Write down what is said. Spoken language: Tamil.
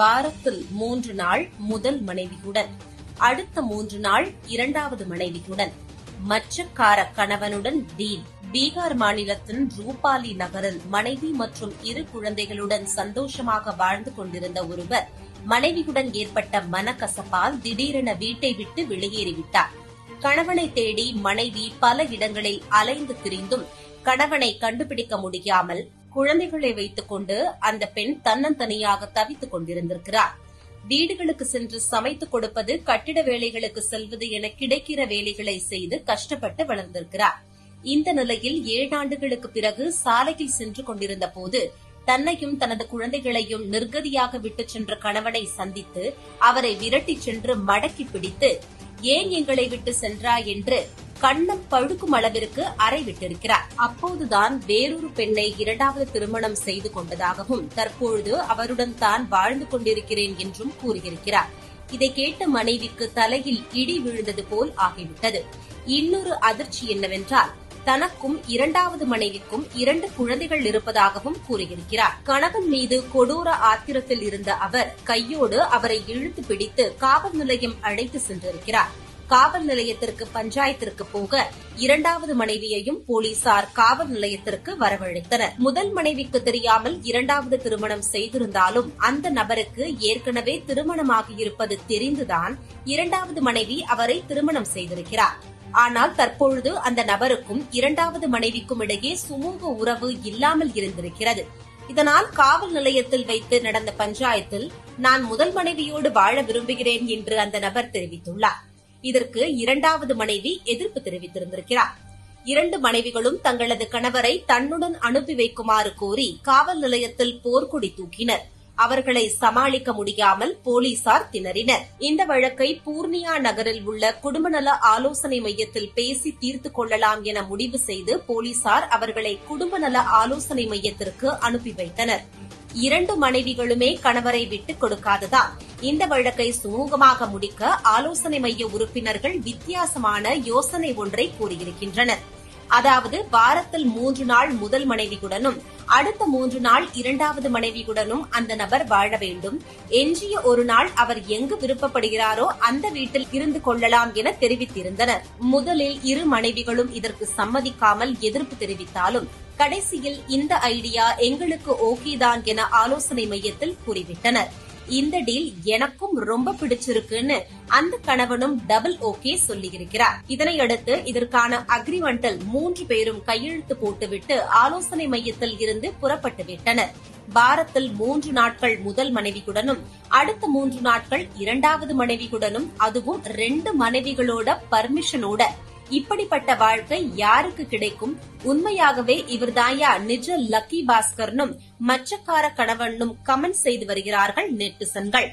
வாரத்தில் மூன்று நாள் முதல் மனைவியுடன். அடுத்த மூன்று நாள் இரண்டாவது மனைவியுடன். மச்சக்கார கணவனுடன் டீல் பீகார் மாநிலத்தின் ரூபாலி நகரில் மனைவி மற்றும் இரு குழந்தைகளுடன் சந்தோஷமாக வாழ்ந்து கொண்டிருந்த ஒருவர் மனைவியுடன் ஏற்பட்ட மனக்கசப்பால் திடீரென வீட்டை விட்டு வெளியேறிவிட்டார். கணவனை தேடி மனைவி பல இடங்களில் அலைந்து திரிந்தும் கணவனை கண்டுபிடிக்க முடியாமல் குழந்தைகளை வைத்துக் கொண்டு அந்த பெண் தன்னந்தனியாக தவித்துக் கொண்டிருந்திருக்கிறார். வீடுகளுக்கு சென்று சமைத்துக் கொடுப்பது கட்டிட வேலைகளுக்கு செல்வது என கிடைக்கிற வேலைகளை செய்து கஷ்டப்பட்டு வளர்ந்திருக்கிறார். இந்த நிலையில் ஏழாண்டுகளுக்கு பிறகு சாலையில் சென்று கொண்டிருந்த போது தன்னையும் தனது குழந்தைகளையும் நிர்கதியாக விட்டுச் சென்ற கணவனை சந்தித்து அவரை விரட்டிச் சென்று மடக்கி பிடித்து ஏன் எங்களை விட்டு சென்றா என்று கண்ணம் பழுக்கும் அளவிற்கு அறை விட்டிருக்கிறார். அப்போதுதான் வேறொரு பெண்ணை இரண்டாவது திருமணம் செய்து கொண்டதாகவும் தற்பொழுது அவருடன் தான் வாழ்ந்து கொண்டிருக்கிறேன் என்றும் கூறியிருக்கிறார். இதை கேட்ட மனைவிக்கு தலையில் இடி விழுந்தது போல் ஆகிவிட்டது. இன்னொரு அதிர்ச்சி என்னவென்றால் தனக்கும் இரண்டாவது மனைவிக்கும் இரண்டு குழந்தைகள் இருப்பதாகவும் கூறியிருக்கிறார். கணவன் மீது கொடூர ஆத்திரத்தில் இருந்த அவர் கையோடு அவரை இழுத்து பிடித்து காவல் நிலையம் அழைத்து சென்றிருக்கிறார். காவல் நிலையத்திற்கு பஞ்சாயத்திற்கு போக இரண்டாவது மனைவியையும் போலீசார் காவல் நிலையத்திற்கு வரவழைத்தனர். முதல் மனைவிக்கு தெரியாமல் இரண்டாவது திருமணம் செய்திருந்தாலும் அந்த நபருக்கு ஏற்கனவே திருமணமாகியிருப்பது தெரிந்துதான் இரண்டாவது மனைவி அவரை திருமணம் செய்திருக்கிறார். ஆனால் தற்பொழுது அந்த நபருக்கும் இரண்டாவது மனைவிக்கும் இடையே சுமூக உறவு இல்லாமல் இருந்திருக்கிறது. இதனால் காவல் நிலையத்தில் வைத்து நடந்த பஞ்சாயத்தில் நான் முதல் மனைவியோடு வாழ விரும்புகிறேன் என்று அந்த நபர் தெரிவித்துள்ளார். இதற்கு இரண்டாவது மனைவி எதிர்ப்பு தெரிவித்திருந்திருக்கிறார். இரண்டு மனைவிகளும் தங்களது கணவரை தன்னுடன் அனுப்பி வைக்குமாறு கோரி காவல் நிலையத்தில் போர்க்கொடி தூக்கினர். அவர்களை சமாளிக்க முடியாமல் போலீசார் திணறினர். இந்த வழக்கை பூர்ணியா நகரில் உள்ள குடும்பநல ஆலோசனை மையத்தில் பேசி தீர்த்து கொள்ளலாம் என முடிவு செய்து போலீசார் அவர்களை குடும்பநல ஆலோசனை மையத்திற்கு அனுப்பி வைத்தனர். இரண்டு மனைவிகளுமே கணவரை விட்டுக் கொடுக்காததால் இந்த வழக்கை சுமூகமாக முடிக்க ஆலோசனை மைய உறுப்பினர்கள் வித்தியாசமான யோசனை ஒன்றை கூறியிருக்கின்றனர். அதாவது வாரத்தில் மூன்று நாள் முதல் மனைவியுடனும் அடுத்த மூன்று நாள் இரண்டாவது மனைவியுடனும் அந்த நபர் வாழ வேண்டும். எஞ்சிய ஒரு நாள் அவர் எங்கு விருப்பப்படுகிறாரோ அந்த வீட்டில் இருந்து கொள்ளலாம் என தெரிவித்திருந்தனர். முதலில் இரு மனைவிகளும் இதற்கு சம்மதிக்காமல் எதிர்ப்பு தெரிவித்தாலும் கடைசியில் இந்த ஐடியா எங்களுக்கு ஓகேதான் என ஆலோசனை மையத்தில் கூறிவிட்டனர். இந்த டீல் எனக்கும் ரொம்ப பிடிச்சிருக்குன்னு அந்த கணவனும் டபுள் ஓகே சொல்லியிருக்கிறார். இதனையடுத்து இதற்கான அக்ரிமெண்டல் மூன்று பேரும் கையெழுத்து போட்டுவிட்டு ஆலோசனை மையத்தில் இருந்து புறப்பட்டு விட்டனர். பாரத்தில் மூன்று நாட்கள் முதல் மனைவியுடனும் அடுத்த மூன்று நாட்கள் இரண்டாவது மனைவியுடனும் அதுவும் ரெண்டு மனைவிகளோட பர்மிஷனோட இப்படிப்பட்ட வாழ்க்கை யாருக்கு கிடைக்கும்? உண்மையாகவே இவர்தாயா நிஜ லக்கி பாஸ்கர்னும் மச்சக்கார கணவனும் கமெண்ட் செய்து வருகிறார்கள் நெட்டிசன்கள்.